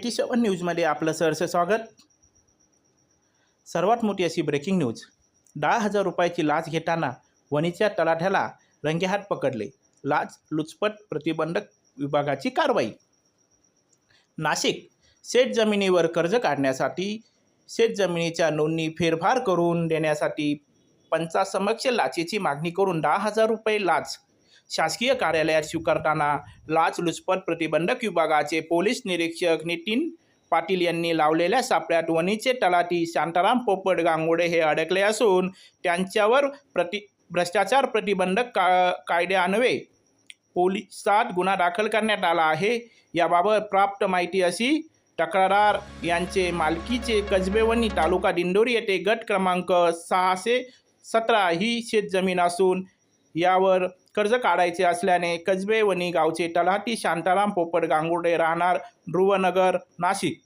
Eighty सेवन न्यूजमध्ये आपलं सहर्ष स्वागत. सर्वात मोठी अशी ब्रेकिंग न्यूज दहा हजार रुपयाची लाच घेताना वणीच्या तलाठ्याला रंगेहात पकडले. लाच लुचपत प्रतिबंधक विभागाची कारवाई. नाशिक शेत जमिनीवर कर्ज काढण्यासाठी शेत जमिनीच्या नोंदणी फेरफार करून देण्यासाठी पंचासमक्ष लाचेची मागणी करून दहा हजार रुपये लाच शासकीय कार्यालयात स्वीकारताना लाचलुचपत प्रतिबंधक विभागाचे पोलीस निरीक्षक नितीन पाटील यांनी लावलेल्या सापळ्यात वणीचे तलाठी शांताराम पोपट गांगोडे हे अडकले असून त्यांच्यावर प्रति भ्रष्टाचार प्रतिबंधक का कायद्यान्वये पोलिसात गुन्हा दाखल करण्यात आला आहे. याबाबत प्राप्त माहिती अशी तक्रारदार यांचे मालकीचे कसबेवणी तालुका दिंडोरी येथे गट क्रमांक सहाशे सतरा ही शेतजमीन असून यावर कर्ज काढायचे असल्याने कसबेवणी गावचे तलाठी शांताराम पोपट गांगुर्डे राहणार ध्रुवनगर नाशिक.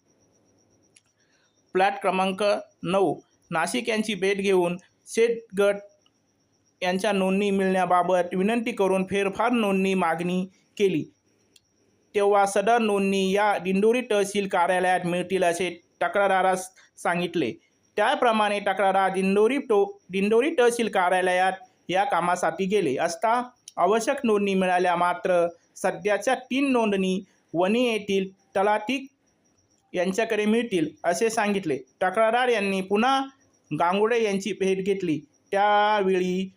प्लॅट क्रमांक नऊ नाशिक यांची भेट घेऊन शेतगट यांच्या नोंदणी मिळण्याबाबत विनंती करून फेरफार नोंदणी मागणी केली. तेव्हा सदर नोंदणी या दिंडोरी तहसील कार्यालयात मिळतील असे तक्रारदारास सांगितले. त्याप्रमाणे तक्रारदार दिंडोरी टो दिंडोरी तहसील कार्यालयात या कामासाठी गेले असता आवश्यक नोंदणी मिळाल्या मात्र सध्याच्या तीन नोंदणी वणी येथील तलाठी यांच्याकडे मिळतील असे सांगितले. तक्रारदार यांनी पुन्हा गांगुडे यांची भेट घेतली. त्यावेळी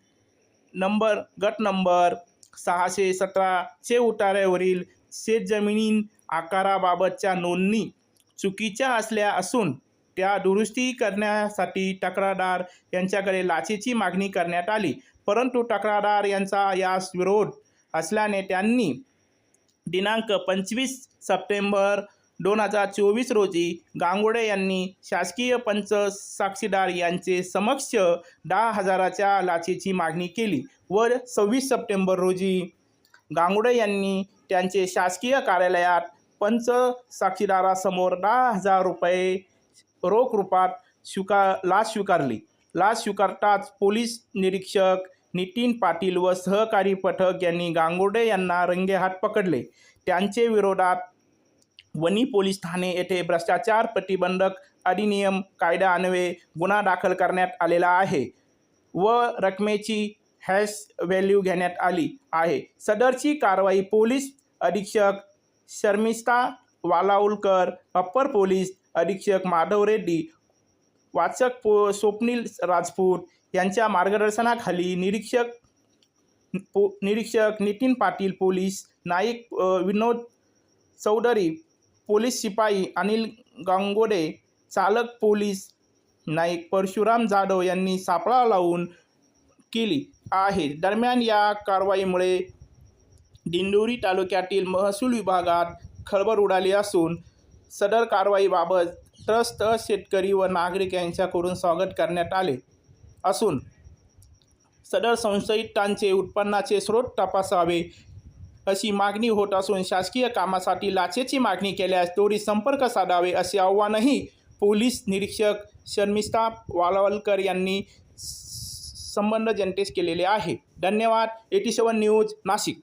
नंबर गट नंबर सहाशे सतराचे उतार्यावरील शेतजमिनी आकाराबाबतच्या नोंदणी चुकीच्या असल्या असून त्या दुरुस्ती करण्यासाठी तक्रारदार यांच्याकडे लाचेची मागणी करण्यात आली. परंतु तक्रारदार यांचा यास विरोध असल्याने त्यांनी दिनांक पंचवीस सप्टेंबर दोन हजार चोवीस रोजी गांगोडे यांनी शासकीय पंच साक्षीदार यांचे समक्ष दहा हजाराच्या लाचेची मागणी केली व सव्वीस सप्टेंबर रोजी गांगुडे यांनी त्यांचे शासकीय कार्यालयात पंच साक्षीदारासमोर दहा हजार रुपये रोख रूपात स्वीकार लाच स्वीकारली. लाच स्वीकारताच पोलीस निरीक्षक नितीन पाटील व सहकारी पथक यांनी गांगोडे यांना रंगेहात पकडले. त्यांचे विरोधात वणी पोलीस ठाणे येथे भ्रष्टाचार प्रतिबंधक अधिनियम कायदा अन्वये गुन्हा दाखल करण्यात आलेला आहे व रकमेची हॅश व्हॅल्यू घेण्यात आली आहे. सदरची कारवाई पोलीस अधीक्षक शर्मिष्ठा वालाउलकर अप्पर पोलीस अधीक्षक माधव रेड्डी वाचक पो स्वप्नील राजपूत यांच्या मार्गदर्शनाखाली निरीक्षक पो निरीक्षक नितीन पाटील पोलीस नाईक विनोद चौधरी पोलीस शिपाई अनिल गांगोडे चालक पोलीस नाईक परशुराम जाधव यांनी सापळा लावून केली आहे. दरम्यान या कारवाईमुळे दिंडोरी तालुक्यातील महसूल विभागात खळबळ उडाली असून सदर कारवाईबाबत त्रस्त शेतकरी व नागरिक यांच्याकडून स्वागत करण्यात आले. असून सदर संशयितांचे उत्पन्नाचे स्रोत तपासावे अशी मागणी होत असून शासकीय कामासाठी लाचेची मागणी केल्यास त्वरित संपर्क साधावे असे आव्हानही पोलीस निरीक्षक शर्मिष्ठा वालवलकर यांनी संबंध जनतेस केलेले आहे. धन्यवाद. Eighty seven news Nashik.